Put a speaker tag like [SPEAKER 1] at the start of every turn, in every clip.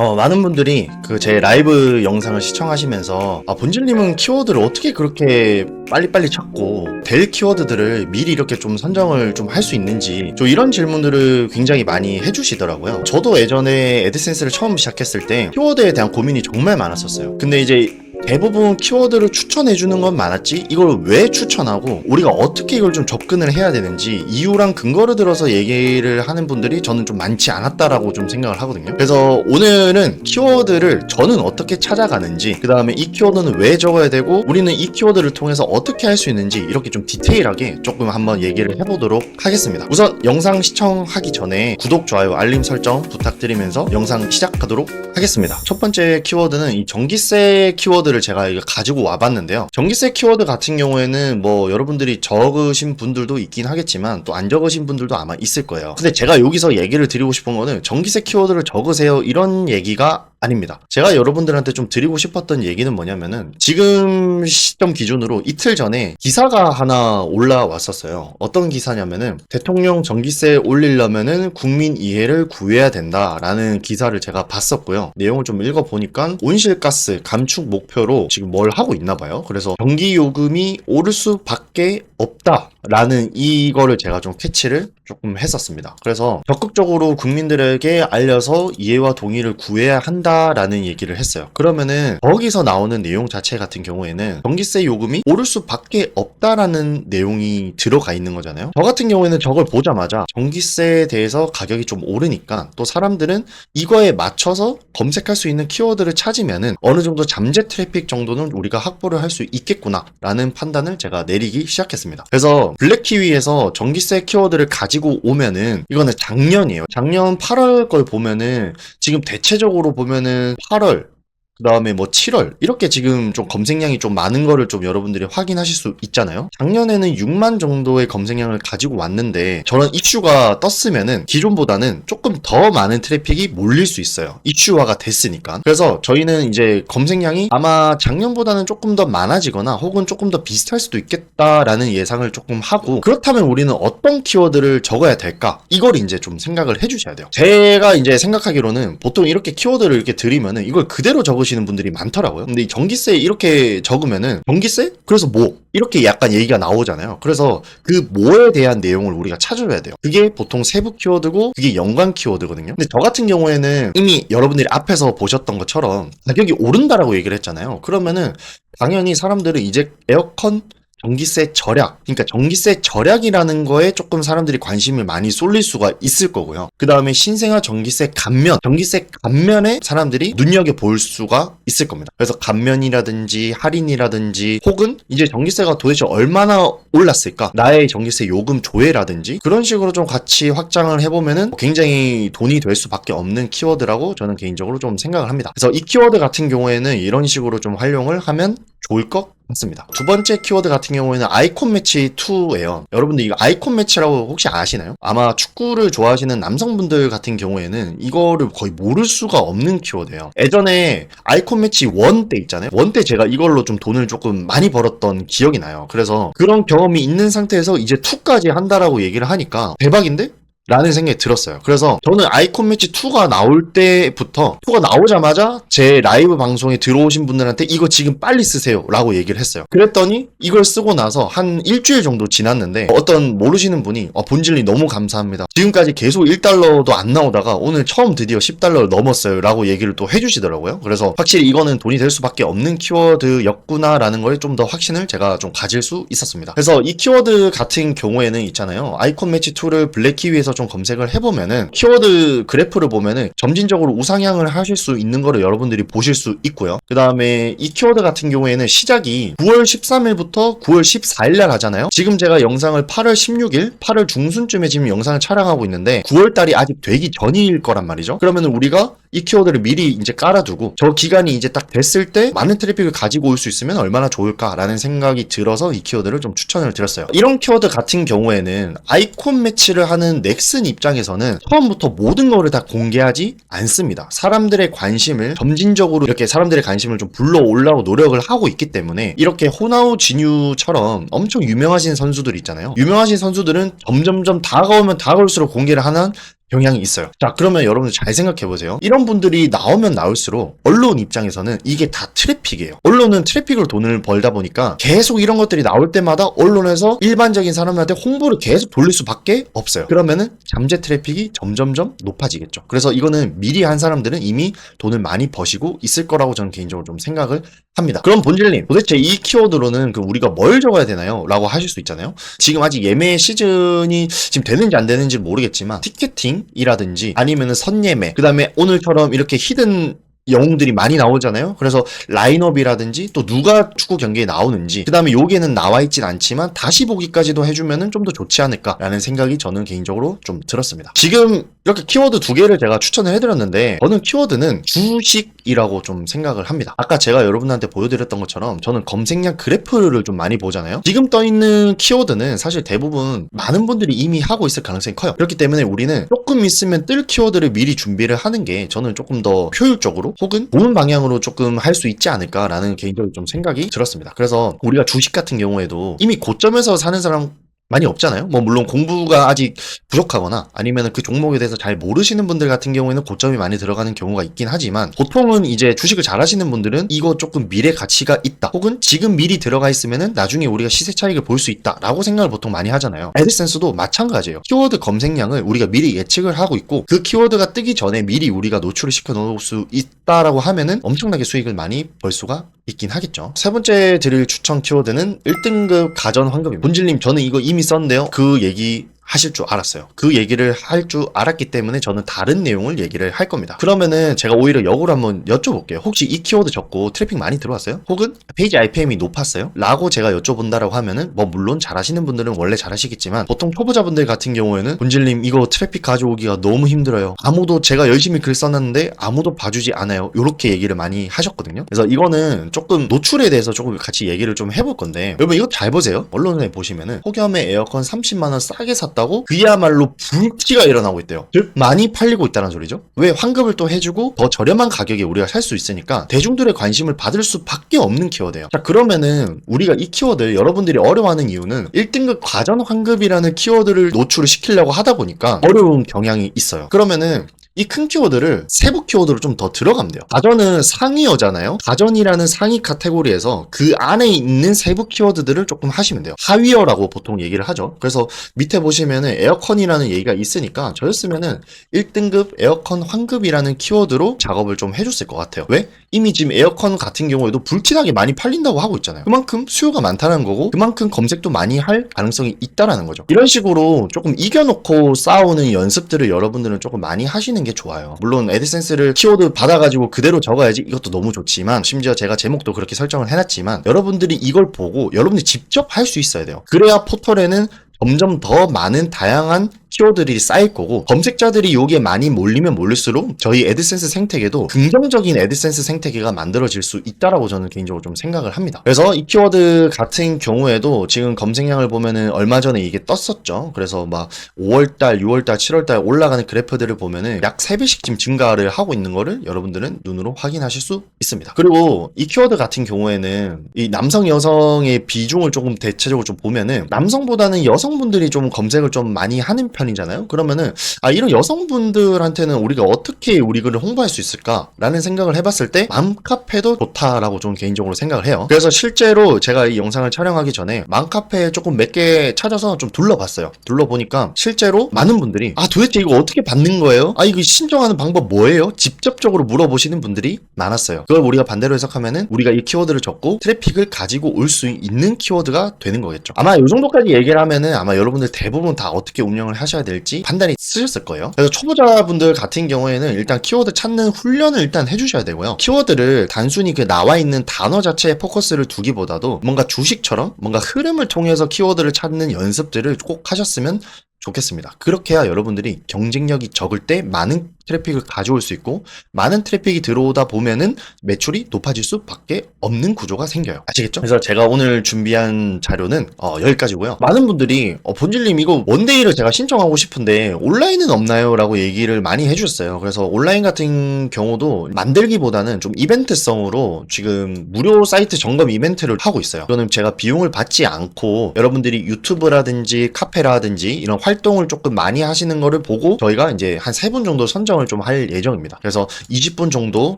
[SPEAKER 1] 어, 많은 분들이 그 제 라이브 영상을 시청하시면서 아, 본질님은 키워드를 어떻게 그렇게 빨리빨리 찾고 될 키워드들을 미리 이렇게 좀 선정을 좀 할 수 있는지 좀 이런 질문들을 굉장히 많이 해주시더라고요. 저도 예전에 에드센스를 처음 시작했을 때 키워드에 대한 고민이 정말 많았었어요. 근데 이제 대부분 키워드를 추천해 주는 건 많았지 이걸 왜 추천하고 우리가 어떻게 이걸 좀 접근을 해야 되는지 이유랑 근거를 들어서 얘기를 하는 분들이 저는 좀 많지 않았다라고 좀 생각을 하거든요. 그래서 오늘은 키워드를 저는 어떻게 찾아가는지 그 다음에 이 키워드는 왜 적어야 되고 우리는 이 키워드를 통해서 어떻게 할 수 있는지 이렇게 좀 디테일하게 조금 한번 얘기를 해보도록 하겠습니다. 우선 영상 시청하기 전에 구독, 좋아요, 알림 설정 부탁드리면서 영상 시작하도록 하겠습니다. 첫 번째 키워드는 이 전기세 키워드 를 제가 가지고 와봤는데요. 전기세 키워드 같은 경우에는 뭐 여러분들이 적으신 분들도 있긴 하겠지만 또 안 적으신 분들도 아마 있을 거예요. 근데 제가 여기서 얘기를 드리고 싶은 거는 전기세 키워드를 적으세요 이런 얘기가 아닙니다. 제가 여러분들한테 좀 드리고 싶었던 얘기는 뭐냐면은 지금 시점 기준으로 이틀 전에 기사가 하나 올라왔었어요. 어떤 기사냐면은 대통령 전기세 올리려면은 국민 이해를 구해야 된다라는 기사를 제가 봤었고요. 내용을 좀 읽어보니까 온실가스 감축 목표로 지금 뭘 하고 있나 봐요. 그래서 전기 요금이 오를 수밖에 없다라는 이거를 제가 좀 캐치를 조금 했었습니다. 그래서 적극적으로 국민들에게 알려서 이해와 동의를 구해야 한다라는 얘기를 했어요. 그러면은 거기서 나오는 내용 자체 같은 경우에는 전기세 요금이 오를 수밖에 없다라는 내용이 들어가 있는 거잖아요. 저 같은 경우에는 저걸 보자마자 전기세에 대해서 가격이 좀 오르니까 또 사람들은 이거에 맞춰서 검색할 수 있는 키워드를 찾으면은 어느 정도 잠재 트래픽 정도는 우리가 확보를 할 수 있겠구나라는 판단을 제가 내리기 시작했습니다. 그래서 블랙키위에서 전기세 키워드를 가지고 오면은 이거는 작년이에요. 작년 8월 걸 보면은 지금 대체적으로 보면은 8월 그 다음에 뭐 7월 이렇게 지금 좀 검색량이 좀 많은 거를 좀 여러분들이 확인하실 수 있잖아요. 작년에는 6만 정도의 검색량을 가지고 왔는데 저런 이슈가 떴으면은 기존보다는 조금 더 많은 트래픽이 몰릴 수 있어요. 이슈화가 됐으니까. 그래서 저희는 이제 검색량이 아마 작년보다는 조금 더 많아지거나 혹은 조금 더 비슷할 수도 있겠다라는 예상을 조금 하고 그렇다면 우리는 어떤 키워드를 적어야 될까? 이걸 이제 좀 생각을 해주셔야 돼요. 제가 이제 생각하기로는 보통 이렇게 키워드를 이렇게 드리면은 이걸 그대로 적으시 는 분들이 많더라고요. 근데 이 전기세 이렇게 적으면은 전기세? 그래서 뭐? 이렇게 약간 얘기가 나오잖아요. 그래서 그 뭐에 대한 내용을 우리가 찾아줘야 돼요. 그게 보통 세부 키워드고 그게 연관 키워드거든요. 근데 저 같은 경우에는 이미 여러분들이 앞에서 보셨던 것처럼 가격이 오른다라고 얘기를 했잖아요. 그러면은 당연히 사람들은 이제 에어컨 전기세 절약, 그러니까 전기세 절약이라는 거에 조금 사람들이 관심을 많이 쏠릴 수가 있을 거고요. 그 다음에 신생아 전기세 감면, 전기세 감면에 사람들이 눈여겨 볼 수가 있을 겁니다. 그래서 감면이라든지 할인이라든지 혹은 이제 전기세가 도대체 얼마나 올랐을까? 나의 전기세 요금 조회라든지 그런 식으로 좀 같이 확장을 해보면은 굉장히 돈이 될 수밖에 없는 키워드라고 저는 개인적으로 좀 생각을 합니다. 그래서 이 키워드 같은 경우에는 이런 식으로 좀 활용을 하면 좋을 것 같습니다. 두 번째 키워드 같은 경우에는 아이콘 매치 2예요. 여러분들 이거 아이콘 매치라고 혹시 아시나요? 아마 축구를 좋아하시는 남성분들 같은 경우에는 이거를 거의 모를 수가 없는 키워드예요. 예전에 아이콘 매치 1 때 있잖아요. 1 때 제가 이걸로 좀 돈을 조금 많이 벌었던 기억이 나요. 그래서 그런 경험이 있는 상태에서 이제 2까지 한다라고 얘기를 하니까 대박인데? 라는 생각이 들었어요. 그래서 저는 아이콘 매치 2가 나올 때부터 2가 나오자마자 제 라이브 방송에 들어오신 분들한테 이거 지금 빨리 쓰세요 라고 얘기를 했어요. 그랬더니 이걸 쓰고 나서 한 일주일 정도 지났는데 어떤 모르시는 분이 어, 본질리 너무 감사합니다. 지금까지 계속 1달러도 안 나오다가 오늘 처음 드디어 10달러를 넘었어요 라고 얘기를 또 해주시더라고요. 그래서 확실히 이거는 돈이 될 수밖에 없는 키워드였구나 라는 거에 좀 더 확신을 제가 좀 가질 수 있었습니다. 그래서 이 키워드 같은 경우에는 있잖아요. 아이콘 매치 2를 블랙키위에서 좀 검색을 해보면은 키워드 그래프를 보면은 점진적으로 우상향을 하실 수 있는 거를 여러분들이 보실 수 있고요. 그 다음에 이 키워드 같은 경우에는 시작이 9월 13일부터 9월 14일 날 하잖아요. 지금 제가 영상을 8월 16일, 8월 중순쯤에 지금 영상을 촬영하고 있는데 9월 달이 아직 되기 전일 거란 말이죠. 그러면은 우리가 이 키워드를 미리 이제 깔아두고 저 기간이 이제 딱 됐을 때 많은 트래픽을 가지고 올 수 있으면 얼마나 좋을까라는 생각이 들어서 이 키워드를 좀 추천을 드렸어요. 이런 키워드 같은 경우에는 아이콘 매치를 하는 넥슨 입장에서는 처음부터 모든 거를 다 공개하지 않습니다. 사람들의 관심을 점진적으로 이렇게 사람들의 관심을 좀 불러올라고 노력을 하고 있기 때문에 이렇게 호나우 진유처럼 엄청 유명하신 선수들 있잖아요. 유명하신 선수들은 점점점 다가오면 다가올수록 공개를 하는 경향이 있어요. 자, 그러면 여러분들 잘 생각해 보세요. 이런 분들이 나오면 나올수록 언론 입장에서는 이게 다 트래픽이에요. 언론은 트래픽으로 돈을 벌다 보니까 계속 이런 것들이 나올 때마다 언론에서 일반적인 사람들한테 홍보를 계속 돌릴 수밖에 없어요. 그러면은 잠재 트래픽이 점점점 높아지겠죠. 그래서 이거는 미리 한 사람들은 이미 돈을 많이 버시고 있을 거라고 저는 개인적으로 좀 생각을 합니다. 그럼 본질님, 도대체 이 키워드로는 그 우리가 뭘 적어야 되나요? 라고 하실 수 있잖아요. 지금 아직 예매 시즌이 지금 되는지 안 되는지 모르겠지만 티켓팅 이라든지 아니면은 선예매, 그 다음에 오늘처럼 이렇게 히든 영웅들이 많이 나오잖아요. 그래서 라인업이라든지 또 누가 축구 경기에 나오는지 그 다음에 여기에는 나와 있진 않지만 다시 보기까지도 해주면은 좀 더 좋지 않을까라는 생각이 저는 개인적으로 좀 들었습니다. 지금 이렇게 키워드 두 개를 제가 추천을 해드렸는데 저는 키워드는 주식이라고 좀 생각을 합니다. 아까 제가 여러분한테 보여드렸던 것처럼 저는 검색량 그래프를 좀 많이 보잖아요. 지금 떠 있는 키워드는 사실 대부분 많은 분들이 이미 하고 있을 가능성이 커요. 그렇기 때문에 우리는 조금 있으면 뜰 키워드를 미리 준비를 하는 게 저는 조금 더 효율적으로 혹은 좋은 방향으로 조금 할 수 있지 않을까라는 개인적으로 좀 생각이 들었습니다. 그래서 우리가 주식 같은 경우에도 이미 고점에서 사는 사람 많이 없잖아요. 뭐 물론 공부가 아직 부족하거나 아니면 그 종목에 대해서 잘 모르시는 분들 같은 경우에는 고점이 많이 들어가는 경우가 있긴 하지만 보통은 이제 주식을 잘 하시는 분들은 이거 조금 미래 가치가 있다. 혹은 지금 미리 들어가 있으면은 나중에 우리가 시세 차익을 볼 수 있다라고 생각을 보통 많이 하잖아요. 애드센스도 마찬가지예요. 키워드 검색량을 우리가 미리 예측을 하고 있고 그 키워드가 뜨기 전에 미리 우리가 노출을 시켜 놓을 수 있다라고 하면은 엄청나게 수익을 많이 벌 수가 있긴 하겠죠. 세 번째 드릴 추천 키워드는 1등급 가전 환급입니다. 본질님 저는 이거 이미 썼는데요. 그 얘기 하실 줄 알았어요. 그 얘기를 할 줄 알았기 때문에 저는 다른 내용을 얘기를 할 겁니다. 그러면은 제가 오히려 역으로 한번 여쭤볼게요. 혹시 이 키워드 적고 트래픽 많이 들어왔어요? 혹은 페이지 RPM이 높았어요? 라고 제가 여쭤본다라고 하면은 뭐 물론 잘하시는 분들은 원래 잘하시겠지만 보통 초보자분들 같은 경우에는 본질님 이거 트래픽 가져오기가 너무 힘들어요. 아무도 제가 열심히 글 써놨는데 아무도 봐주지 않아요. 이렇게 얘기를 많이 하셨거든요. 그래서 이거는 조금 노출에 대해서 조금 같이 얘기를 좀 해볼 건데 여러분 이거 잘 보세요. 언론에 보시면은 폭염에 에어컨 30만 원 싸게 샀다 고 그야말로 불티가 일어나고 있대요. 즉 많이 팔리고 있다는 소리죠. 왜 환급을 또 해주고 더 저렴한 가격에 우리가 살 수 있으니까 대중들의 관심을 받을 수밖에 없는 키워드예요. 자 그러면은 우리가 이 키워드 여러분들이 어려워하는 이유는 1등급 과전 환급이라는 키워드를 노출을 시키려고 하다 보니까 어려운 경향이 있어요. 그러면은 이 큰 키워드를 세부 키워드로 좀 더 들어가면 돼요. 가전은 상위어잖아요. 가전이라는 상위 카테고리에서 그 안에 있는 세부 키워드들을 조금 하시면 돼요. 하위어라고 보통 얘기를 하죠. 그래서 밑에 보시면은 에어컨이라는 얘기가 있으니까 저였으면은 1등급 에어컨 환급이라는 키워드로 작업을 좀 해줬을 것 같아요. 왜? 이미 지금 에어컨 같은 경우에도 불티나게 많이 팔린다고 하고 있잖아요. 그만큼 수요가 많다는 거고 그만큼 검색도 많이 할 가능성이 있다라는 거죠. 이런 식으로 조금 이겨놓고 싸우는 연습들을 여러분들은 조금 많이 하시는 게 좋아요. 물론 애드센스를 키워드 받아가지고 그대로 적어야지 이것도 너무 좋지만 심지어 제가 제목도 그렇게 설정을 해놨지만 여러분들이 이걸 보고 여러분들이 직접 할 수 있어야 돼요. 그래야 포털에는 점점 더 많은 다양한 키워드들이 쌓일 거고 검색자들이 여기에 많이 몰리면 몰릴수록 저희 애드센스 생태계도 긍정적인 애드센스 생태계가 만들어질 수 있다라고 저는 개인적으로 좀 생각을 합니다. 그래서 이 키워드 같은 경우에도 지금 검색량을 보면은 얼마 전에 이게 떴었죠. 그래서 막 5월달, 6월달, 7월달 올라가는 그래프들을 보면은 약 3배씩 지금 증가를 하고 있는 거를 여러분들은 눈으로 확인하실 수 있습니다. 그리고 이 키워드 같은 경우에는 이 남성 여성의 비중을 조금 대체적으로 좀 보면은 남성보다는 여성분들이 좀 검색을 좀 많이 하는 편이잖아요. 그러면은 아 이런 여성분들한테는 우리가 어떻게 우리 글을 홍보할 수 있을까라는 생각을 해봤을 때 맘카페도 좋다라고 좀 개인적으로 생각을 해요. 그래서 실제로 제가 이 영상을 촬영하기 전에 맘카페 조금 몇 개 찾아서 좀 둘러봤어요. 둘러보니까 실제로 많은 분들이 아 도대체 이거 어떻게 받는 거예요? 아 이거 신청하는 방법 뭐예요? 직접적으로 물어보시는 분들이 많았어요. 그걸 우리가 반대로 해석하면은 우리가 이 키워드를 적고 트래픽을 가지고 올 수 있는 키워드가 되는 거겠죠. 아마 이 정도까지 얘기를 하면은 아마 여러분들 대부분 다 어떻게 운영을 하 셔야 될지 판단이 쓰셨을 거예요. 그래서 초보자분들 같은 경우에는 일단 키워드 찾는 훈련을 일단 해주셔야 되고요. 키워드를 단순히 그 나와 있는 단어 자체에 포커스를 두기보다도 뭔가 주식처럼 뭔가 흐름을 통해서 키워드를 찾는 연습들을 꼭 하셨으면 좋겠습니다. 그렇게 해야 여러분들이 경쟁력이 적을 때 많은 트래픽을 가져올 수 있고 많은 트래픽이 들어오다 보면은 매출이 높아질 수밖에 없는 구조가 생겨요. 아시겠죠? 그래서 제가 오늘 준비한 자료는 어, 여기까지고요. 많은 분들이 어, 본질님 이거 원데이를 제가 신청하고 싶은데 온라인은 없나요? 라고 얘기를 많이 해주셨어요. 그래서 온라인 같은 경우도 만들기보다는 좀 이벤트성으로 지금 무료 사이트 점검 이벤트를 하고 있어요. 이거는 제가 비용을 받지 않고 여러분들이 유튜브라든지 카페라든지 이런 활동을 조금 많이 하시는 거를 보고 저희가 이제 한 세 분 정도 선정 을 좀 할 예정입니다. 그래서 20분 정도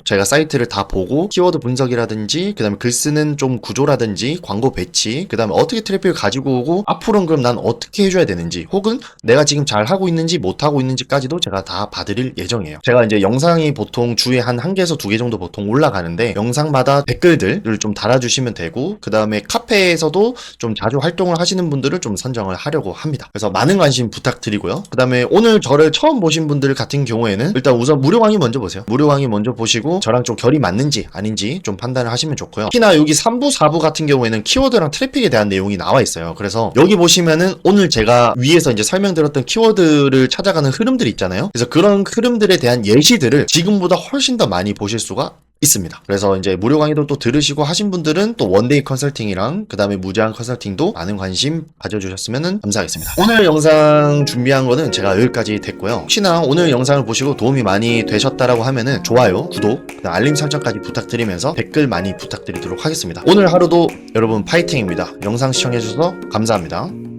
[SPEAKER 1] 제가 사이트를 다 보고 키워드 분석이라든지 그다음에 글 쓰는 좀 구조라든지 광고 배치 그다음에 어떻게 트래픽을 가지고 오고 앞으로는 그럼 난 어떻게 해줘야 되는지 혹은 내가 지금 잘 하고 있는지 못 하고 있는지까지도 제가 다 봐드릴 예정이에요. 제가 이제 영상이 보통 주에 한 한 개에서 두 개 정도 보통 올라가는데 영상마다 댓글들을 좀 달아주시면 되고 그 다음에 카페에서도 좀 자주 활동을 하시는 분들을 좀 선정을 하려고 합니다. 그래서 많은 관심 부탁드리고요. 그 다음에 오늘 저를 처음 보신 분들 같은 경우에는 일단 우선 무료 강의 먼저 보세요. 무료 강의 먼저 보시고 저랑 좀 결이 맞는지 아닌지 좀 판단을 하시면 좋고요. 특히나 여기 3부, 4부 같은 경우에는 키워드랑 트래픽에 대한 내용이 나와 있어요. 그래서 여기 보시면은 오늘 제가 위에서 이제 설명드렸던 키워드를 찾아가는 흐름들이 있잖아요. 그래서 그런 흐름들에 대한 예시들을 지금보다 훨씬 더 많이 보실 수가 있습니다. 그래서 이제 무료 강의도 또 들으시고 하신 분들은 또 원데이 컨설팅이랑 그 다음에 무제한 컨설팅도 많은 관심 가져주셨으면 감사하겠습니다. 오늘 영상 준비한 거는 제가 여기까지 됐고요. 혹시나 오늘 영상을 보시고 도움이 많이 되셨다라고 하면은 좋아요, 구독, 알림 설정까지 부탁드리면서 댓글 많이 부탁드리도록 하겠습니다. 오늘 하루도 여러분 파이팅입니다. 영상 시청해주셔서 감사합니다.